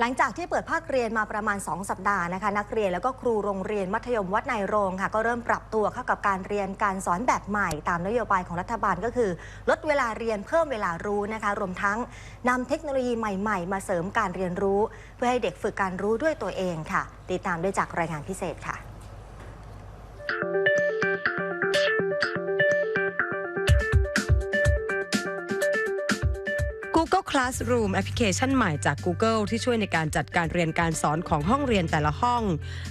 หลังจากที่เปิดภาคเรียนมาประมาณ 2 สัปดาห์นะคะ นักเรียนแล้วก็ครูโรงเรียนมัธยมวัดนายโรงค่ะ ก็เริ่มปรับตัวเข้ากับการเรียนการสอนแบบใหม่ ตามนโยบายของรัฐบาลก็คือ ลดเวลาเรียนเพิ่มเวลารู้นะคะ รวมทั้งนำเทคโนโลยีใหม่ ๆ มาเสริมการเรียนรู้ เพื่อให้เด็กฝึกการรู้ด้วยตัวเองค่ะ ติดตามด้วยจากรายงานพิเศษค่ะ Google Classroom แอปพลิเคชันใหม่จาก Google ที่ช่วยในการจัดการเรียนการสอนของห้องเรียนแต่ละห้อง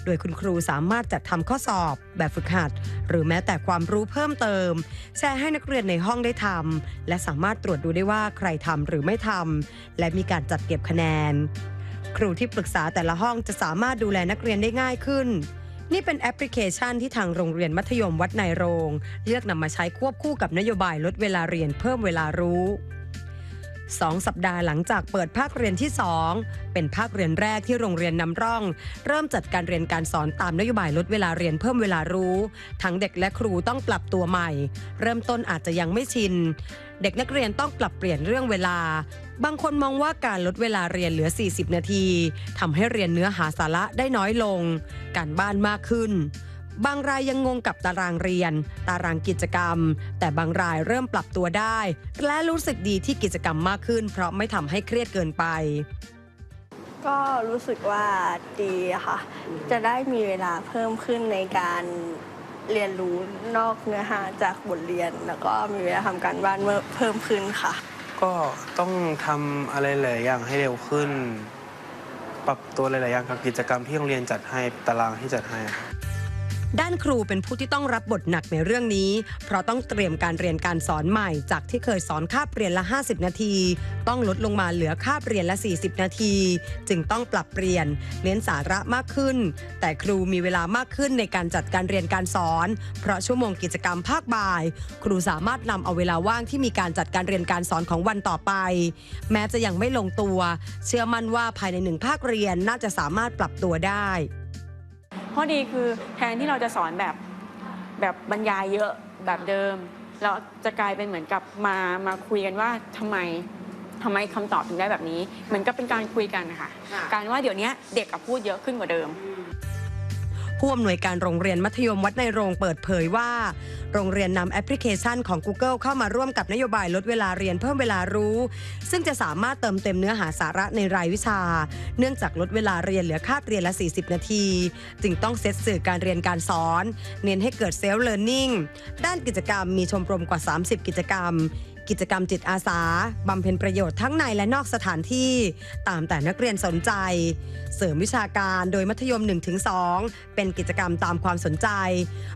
โดยคุณครูสามารถจัดทำข้อสอบ แบบฝึกหัด หรือแม้แต่ความรู้เพิ่มเติม แชร์ให้นักเรียนในห้องได้ทำและสามารถตรวจดูได้ว่าใครทำหรือไม่ทำและมีการจัดเก็บคะแนน ครูที่ปรึกษาแต่ละห้องจะสามารถดูแลนักเรียนได้ง่ายขึ้นนี่เป็นแอปพลิเคชันที่ทางโรงเรียนมัธยมวัดนายโรง เลือกนำมาใช้ควบคู่กับนโยบายลดเวลาเรียนเพิ่มเวลารู้ สองสัปดาห์หลังจากเปิดภาคเรียนที่ 2 เป็นภาคเรียนแรกที่โรงเรียนนำร่อง เริ่มจัดการเรียนการสอนตามนโยบายลดเวลาเรียนเพิ่มเวลารู้ ทั้งเด็กและครูต้องปรับตัวใหม่ เริ่มต้นอาจจะยังไม่ชิน เด็กนักเรียนต้องปรับเปลี่ยนเรื่องเวลา บางคนมองว่าการลดเวลาเรียนเหลือ 40 นาทีทำให้เรียนเนื้อหาสาระได้น้อยลง การบ้านมากขึ้น บางรายยังงงกับตารางเรียน ตารางกิจกรรม แต่บางรายเริ่มปรับตัวได้ และรู้สึกดีที่กิจกรรมมากขึ้น เพราะไม่ทำให้เครียดเกินไป ก็รู้สึกว่าดีอะค่ะ จะได้มีเวลาเพิ่มขึ้นในการเรียนรู้นอกเนื้อหาจากบทเรียน แล้วก็มีเวลาทำการบ้านเพิ่มขึ้นค่ะ ก็ต้องทำอะไรหลายอย่างให้เร็วขึ้น ปรับตัวหลายๆอย่างกับกิจกรรมที่โรงเรียนจัดให้ตารางที่จัดให้ครับ ด้านครูเป็นผู้ที่ต้องรับบทหนักในเรื่องนี้ เพราะต้องเตรียมการเรียนการสอนใหม่ จากที่เคยสอนคาบเรียนละ 50 นาที ต้องลดลงมาเหลือคาบเรียนละ 40 นาที จึงต้องปรับเปลี่ยน เน้นสาระมากขึ้น แต่ครูมีเวลามากขึ้นในการจัดการเรียนการสอน เพราะชั่วโมงกิจกรรมภาคบ่าย ครูสามารถนำเอาเวลาว่างที่มีการจัดการเรียนการสอนของวันต่อไป แม้จะยังไม่ลงตัว เชื่อมั่นว่าภายในหนึ่งภาคเรียนน่าจะสามารถปรับตัวได้ ข้อดีคือแทนที่เราจะสอนแบบแบบบรรยายเยอะแบบเดิม เราจะกลายเป็นเหมือนกับมามาคุยกันว่าทำไมทำไมคำตอบถึงได้แบบนี้เหมือนกับเป็นการคุยกันนะคะการว่าเดี๋ยวนี้เด็กกับพูดเยอะขึ้นกว่าเดิม ผู้อำนวยการโรงเรียนมัธยมวัดในโรงเปิดเผยว่า โรงเรียนนำแอปพลิเคชันของ Google เข้ามาร่วมกับนโยบายลดเวลาเรียนเพิ่มเวลารู้ ซึ่งจะสามารถเติมเต็มเนื้อหาสาระในรายวิชา เนื่องจากลดเวลาเรียนเหลือคาบเรียนละ 40 นาที จึงต้องเซตสื่อการเรียนการสอน เน้นให้เกิดเซลล์เลิร์นนิ่งด้านกิจกรรมมีชมรมกว่า 30 กิจกรรม กิจกรรมจิตอาสาบำเพ็ญประโยชน์ทั้งในและนอกสถานที่ ตามแต่นักเรียนสนใจ เสริมวิชาการโดยมัธยม 1-2 เป็นกิจกรรมตามความสนใจ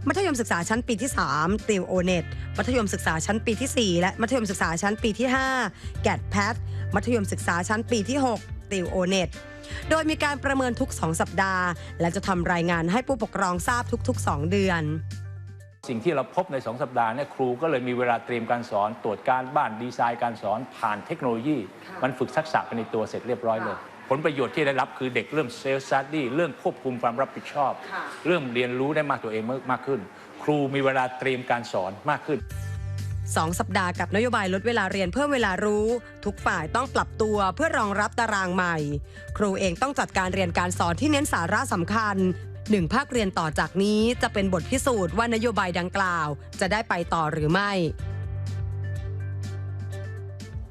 มัธยมศึกษาชั้นปีที่ 3 ติวโอเน็ตมัธยมศึกษาชั้นปีที่ 4 และมัธยมศึกษาชั้นปีที่ 5 แกดแพทมัธยมศึกษาชั้นปีที่ 6 ติวโอเน็ตโดยมีการประเมินทุก 2 สัปดาห์ และจะทำรายงานให้ผู้ปกครองทราบทุก ๆ 2 เดือน สิ่งที่เราพบใน2สัปดาห์เนี่ยครูก็เลยมีเวลาเตรียมการสอน ตรวจการบ้านดีไซน์การสอนผ่านเทคโนโลยี มันฝึกทักษะไปในตัวเสร็จเรียบร้อยเลย ผลประโยชน์ที่ได้รับคือเด็กเริ่มเซลล์ซัดดี้เรื่องควบคุมความรับผิดชอบ เริ่มเรียนรู้ได้มากตัวเองมากขึ้น ครูมีเวลาเตรียมการสอนมากขึ้น2สัปดาห์กับนโยบายลดเวลาเรียนเพิ่มเวลารู้ ทุกฝ่ายต้องปรับตัวเพื่อรองรับตารางใหม่ ครูเองต้องจัดการเรียนการสอนที่เน้นสาระสำคัญ หนึ่งภาคเรียนต่อจากนี้จะเป็นบทพิสูจน์ว่านโยบายดังกล่าว จะได้ไปต่อหรือไม่